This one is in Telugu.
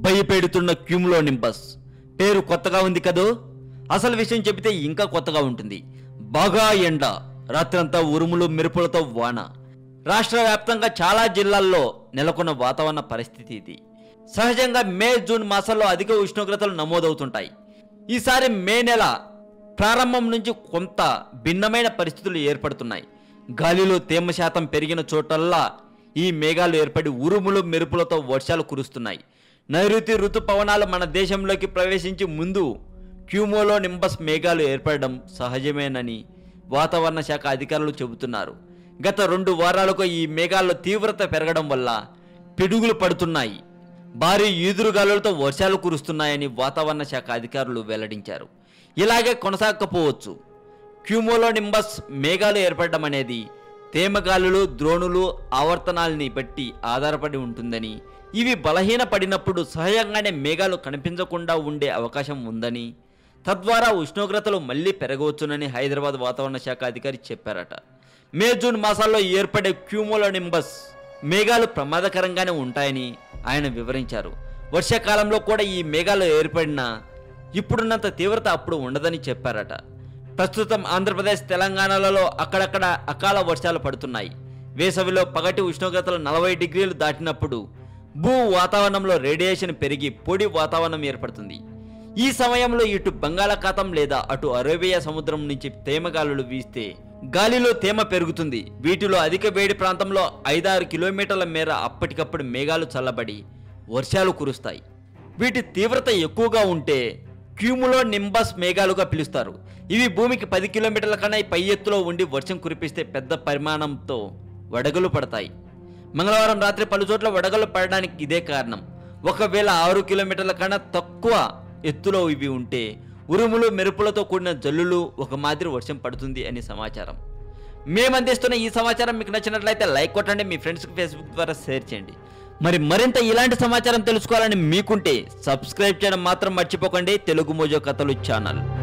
భయపెడుతున్న క్యూమ్లో నింబస్ పేరు కొత్తగా ఉంది కదూ? అసలు విషయం చెబితే ఇంకా కొత్తగా ఉంటుంది. బాగా ఎండ రాత్రంతా ఉరుములు మెరుపులతో వాన. రాష్ట్ర వ్యాప్తంగా చాలా జిల్లాల్లో నెలకొన్న వాతావరణ పరిస్థితి ఇది. సహజంగా మే జూన్ మాసాల్లో అధిక ఉష్ణోగ్రతలు నమోదవుతుంటాయి. ఈసారి మే నెల ప్రారంభం నుంచి కొంత భిన్నమైన పరిస్థితులు ఏర్పడుతున్నాయి. గాలిలో తేమ శాతం పెరిగిన చోటల్లా ఈ మేఘాలు ఏర్పడి ఉరుములు మెరుపులతో వర్షాలు కురుస్తున్నాయి. నైరుతి ఋతుపవనాలు మన దేశంలోకి ప్రవేశించి ముందు క్యూమోలో నింబస్ మేఘాలు ఏర్పడడం సహజమేనని వాతావరణ శాఖ అధికారులు చెబుతున్నారు. గత రెండు వారాలకు ఈ మేఘాల్లో తీవ్రత పెరగడం వల్ల పిడుగులు పడుతున్నాయి. భారీ ఈదురుగాలులతో వర్షాలు కురుస్తున్నాయని వాతావరణ శాఖ అధికారులు వెల్లడించారు. ఇలాగే కొనసాగకపోవచ్చు. క్యూమోలో నింబస్ మేఘాలు ఏర్పడడం అనేది తేమగాలులు ద్రోణులు ఆవర్తనాల్ని బట్టి ఆధారపడి ఉంటుందని ఇవి బలహీనపడినప్పుడు సహజంగానే మేఘాలు కనిపించకుండా ఉండే అవకాశం ఉందని తద్వారా ఉష్ణోగ్రతలు మళ్ళీ పెరగవచ్చునని హైదరాబాద్ వాతావరణ శాఖ అధికారి చెప్పారట. మే జూన్ మాసాల్లో ఏర్పడే క్యూమోలో నింబస్ మేఘాలు ప్రమాదకరంగానే ఉంటాయని ఆయన వివరించారు. వర్షాకాలంలో కూడా ఈ మేఘాలు ఏర్పడినా ఇప్పుడున్నంత తీవ్రత అప్పుడు ఉండదని చెప్పారట. ప్రస్తుతం ఆంధ్రప్రదేశ్ తెలంగాణలలో అక్కడక్కడ అకాల వర్షాలు పడుతున్నాయి. వేసవిలో పగటి ఉష్ణోగ్రతలు నలభై డిగ్రీలు దాటినప్పుడు భూ వాతావరణంలో రేడియేషన్ పెరిగి పొడి వాతావరణం ఏర్పడుతుంది. ఈ సమయంలో ఇటు బంగాళాఖాతం లేదా అటు అరేబియా సముద్రం నుంచి తేమగాలులు వీస్తే గాలిలో తేమ పెరుగుతుంది. వీటిలో అధిక వేడి ప్రాంతంలో ఐదారు కిలోమీటర్ల మేర అప్పటికప్పుడు మేఘాలు చల్లబడి వర్షాలు కురుస్తాయి. వీటి తీవ్రత ఎక్కువగా ఉంటే క్యూములో నింబస్ మేఘాలుగా పిలుస్తారు. ఇవి భూమికి పది కిలోమీటర్ల కన్నా పై ఎత్తులో ఉండి వర్షం కురిపిస్తే పెద్ద పరిమాణంతో వడగలు పడతాయి. మంగళవారం రాత్రి పలు చోట్ల వడగలు పడడానికి ఇదే కారణం. ఒకవేళ ఆరు కిలోమీటర్ల కన్నా తక్కువ ఎత్తులో ఇవి ఉంటే ఉరుములు మెరుపులతో కూడిన జల్లులు ఒక మాదిరి వర్షం పడుతుంది అని సమాచారం. మేము అందిస్తున్న ఈ సమాచారం మీకు నచ్చినట్లయితే లైక్ కొట్టండి మీ ఫ్రెండ్స్కి ఫేస్బుక్ ద్వారా షేర్ చేయండి. మరి మరింత ఇలాంటి సమాచారం తెలుసుకోవాలని మీకుంటే సబ్స్క్రైబ్ చేయడం మాత్రం మర్చిపోకండి. తెలుగు మోజో కథలు ఛానల్.